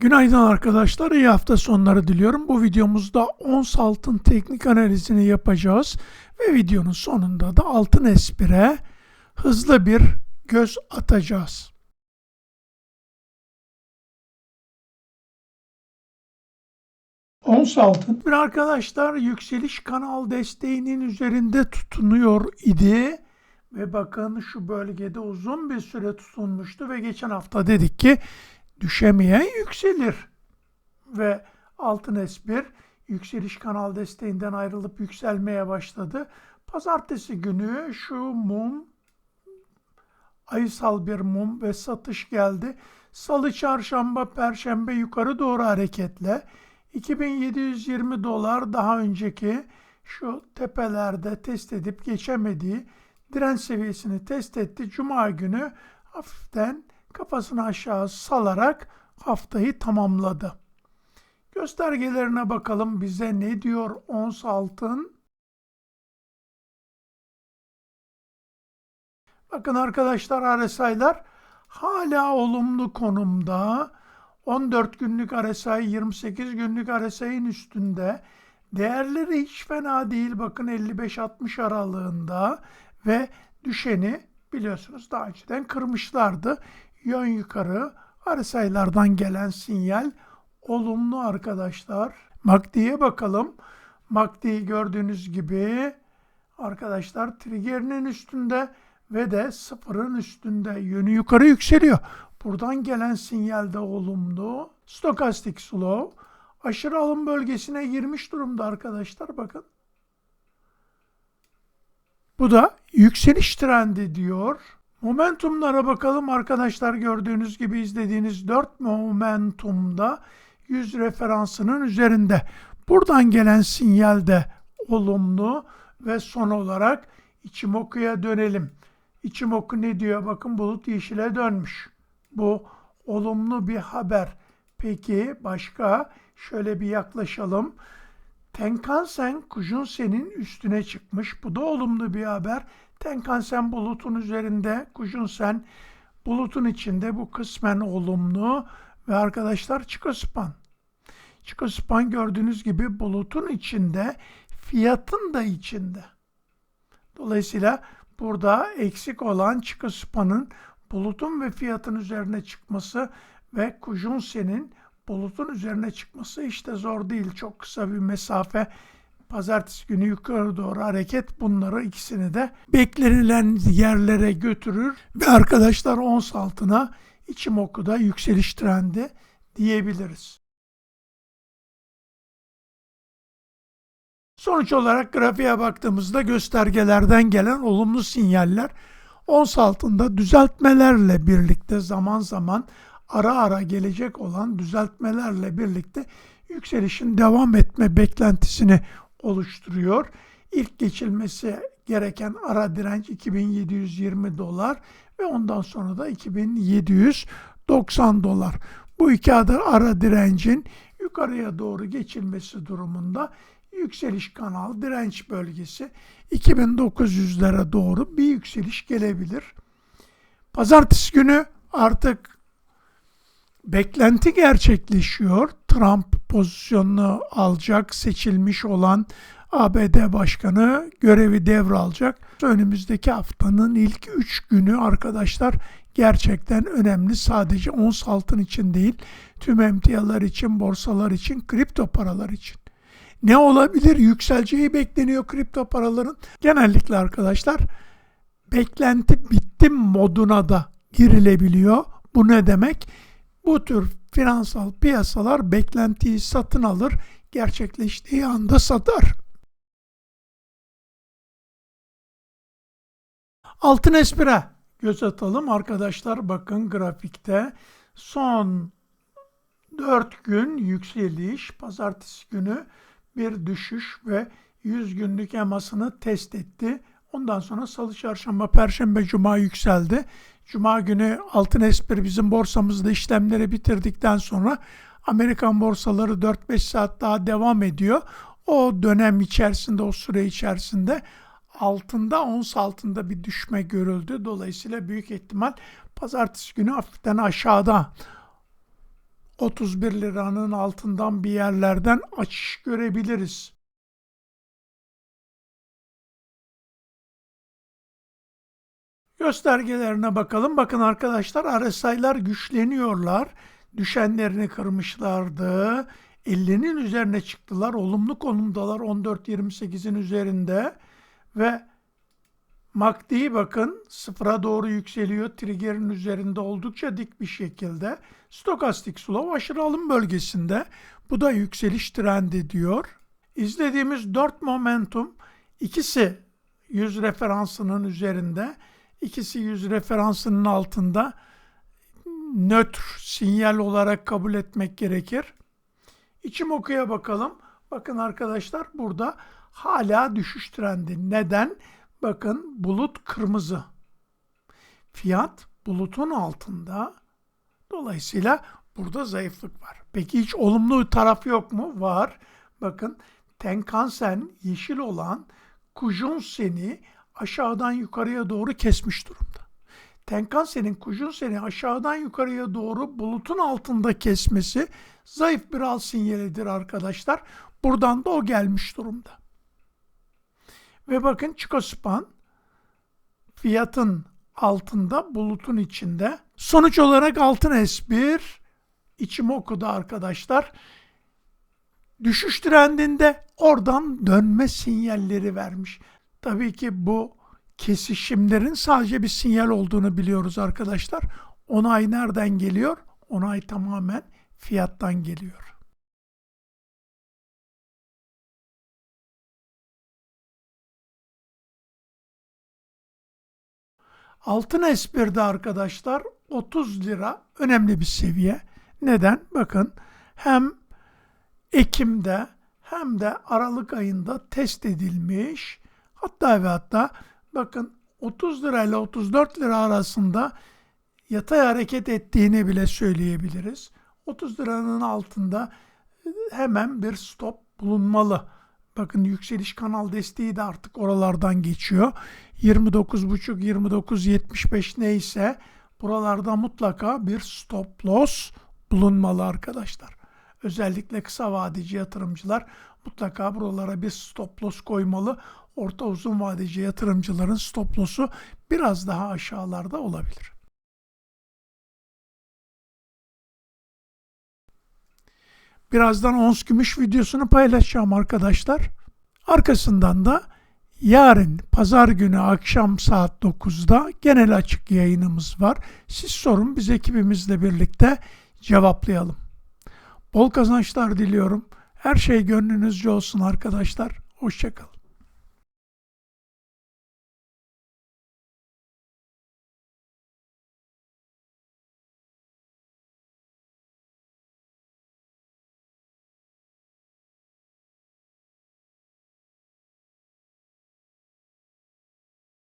Günaydın arkadaşlar, iyi hafta sonları diliyorum. Bu videomuzda ons altın teknik analizini yapacağız ve videonun sonunda da altın espire hızlı bir göz atacağız. Ons altın bir arkadaşlar yükseliş kanal desteğinin üzerinde tutunuyor idi. Ve bakın şu bölgede uzun bir süre tutunmuştu ve geçen hafta dedik ki düşemeyen yükselir. Ve altın S1 yükseliş kanal desteğinden ayrılıp yükselmeye başladı. Pazartesi günü şu mum ayısal bir mum ve satış geldi. Salı, çarşamba, perşembe yukarı doğru hareketle 2720 dolar daha önceki şu tepelerde test edip geçemediği direnç seviyesini test etti. Cuma günü hafiften kafasını aşağı salarak haftayı tamamladı. Göstergelerine bakalım bize ne diyor ons altın? Bakın arkadaşlar RSI'lar hala olumlu konumda. 14 günlük RSI 28 günlük RSI'nin üstünde. Değerleri hiç fena değil. Bakın 55-60 aralığında ve düşeni biliyorsunuz daha önceden kırmışlardı. Yön yukarı RSI'lardan gelen sinyal olumlu arkadaşlar. MACD'ye bakalım. MACD gördüğünüz gibi arkadaşlar trigger'inin üstünde ve de sıfırın üstünde yönü yukarı yükseliyor. Buradan gelen sinyal de olumlu. Stokastik slow aşırı alım bölgesine girmiş durumda arkadaşlar bakın. Bu da yükseliş trendi diyor. Momentumlara bakalım arkadaşlar gördüğünüz gibi izlediğiniz 4 momentumda 100 referansının üzerinde. Buradan gelen sinyal de olumlu ve son olarak Ichimoku'ya dönelim. Ichimoku ne diyor? Bakın bulut yeşile dönmüş. Bu olumlu bir haber. Peki başka şöyle bir yaklaşalım. Tenkan-sen Kujun-sen'in üstüne çıkmış. Bu da olumlu bir haber. Tenkan-sen bulutun üzerinde, Kujun-sen bulutun içinde. Bu kısmen olumlu. Ve arkadaşlar Chikospan. Chikospan gördüğünüz gibi bulutun içinde, fiyatın da içinde. Dolayısıyla burada eksik olan Chikospan'ın bulutun ve fiyatın üzerine çıkması ve Kujun-sen'in bulutun üzerine çıkması işte zor değil. Çok kısa bir mesafe. Pazartesi günü yukarı doğru hareket bunları ikisini de beklenilen yerlere götürür ve arkadaşlar ons altına içim okuda yükseliş trendi diyebiliriz. Sonuç olarak grafiğe baktığımızda göstergelerden gelen olumlu sinyaller ons altında düzeltmelerle birlikte zaman zaman ara ara gelecek olan düzeltmelerle birlikte yükselişin devam etme beklentisini oluşturuyor. İlk geçilmesi gereken ara direnç 2720 dolar ve ondan sonra da 2790 dolar. Bu iki adı ara direncin yukarıya doğru geçilmesi durumunda yükseliş kanal direnç bölgesi 2900'lere doğru bir yükseliş gelebilir. Pazartesi günü artık beklenti gerçekleşiyor. Trump pozisyonunu alacak, seçilmiş olan ABD Başkanı görevi devralacak. Önümüzdeki haftanın ilk 3 günü arkadaşlar gerçekten önemli. Sadece ons altın için değil, tüm emtialar için, borsalar için, kripto paralar için. Ne olabilir? Yükseleceği bekleniyor kripto paraların. Genellikle arkadaşlar beklenti bitti moduna da girilebiliyor. Bu ne demek? Bu tür finansal piyasalar beklentiyi satın alır, gerçekleştiği anda satar. Altın espire göz atalım arkadaşlar bakın grafikte son 4 gün yükseliş pazartesi günü bir düşüş ve 100 günlük emasını test etti. Ondan sonra salı, çarşamba, perşembe, cuma yükseldi. Cuma günü altın espri bizim borsamızda işlemleri bitirdikten sonra Amerikan borsaları 4-5 saat daha devam ediyor. O dönem içerisinde, o süre içerisinde altında, ons altında bir düşme görüldü. Dolayısıyla büyük ihtimal pazartesi günü hafiften aşağıda 31 liranın altından bir yerlerden açış görebiliriz. Göstergelerine bakalım. Bakın arkadaşlar RSI'lar güçleniyorlar. Düşenlerini kırmışlardı. 50'nin üzerine çıktılar. Olumlu konumdalar 14.28'in üzerinde. Ve MACD bakın sıfıra doğru yükseliyor. Trigger'in üzerinde oldukça dik bir şekilde. Stokastik slow aşırı alım bölgesinde. Bu da yükseliş trendi diyor. İzlediğimiz 4 momentum ikisi 100 referansının üzerinde. İkisi 100 referansının altında nötr sinyal olarak kabul etmek gerekir. İçim okuya bakalım. Bakın arkadaşlar burada hala düşüş trendi. Neden? Bakın bulut kırmızı. Fiyat bulutun altında. Dolayısıyla burada zayıflık var. Peki hiç olumlu taraf yok mu? Var. Bakın Tenkan-sen yeşil olan Kujun-sen'i aşağıdan yukarıya doğru kesmiş durumda. Tenkan-sen'in Kujun-sen'i aşağıdan yukarıya doğru bulutun altında kesmesi zayıf bir al sinyalidir arkadaşlar. Buradan da o gelmiş durumda. Ve bakın Çikospan fiyatın altında bulutun içinde. Sonuç olarak altın S1 içim okudu arkadaşlar. Düşüş trendinde oradan dönme sinyalleri vermiş. Tabii ki bu kesişimlerin sadece bir sinyal olduğunu biliyoruz arkadaşlar. Onay nereden geliyor? Onay tamamen fiyattan geliyor. Altın S1'de arkadaşlar 30 lira önemli bir seviye. Neden? Bakın hem Ekim'de hem de Aralık ayında test edilmiş. Hatta ve hatta bakın 30 lira ile 34 lira arasında yatay hareket ettiğini bile söyleyebiliriz. 30 liranın altında hemen bir stop bulunmalı. Bakın yükseliş kanal desteği de artık oralardan geçiyor. 29.5 29.75 neyse buralarda mutlaka bir stop loss bulunmalı arkadaşlar. Özellikle kısa vadeci yatırımcılar mutlaka buralara bir stop loss koymalı. Orta uzun vadeci yatırımcıların stop loss'u biraz daha aşağılarda olabilir. Birazdan ons gümüş videosunu paylaşacağım arkadaşlar. Arkasından da yarın pazar günü akşam saat 9'da genel açık yayınımız var. Siz sorun biz ekibimizle birlikte cevaplayalım. Bol kazançlar diliyorum. Her şey gönlünüzce olsun arkadaşlar. Hoşçakalın.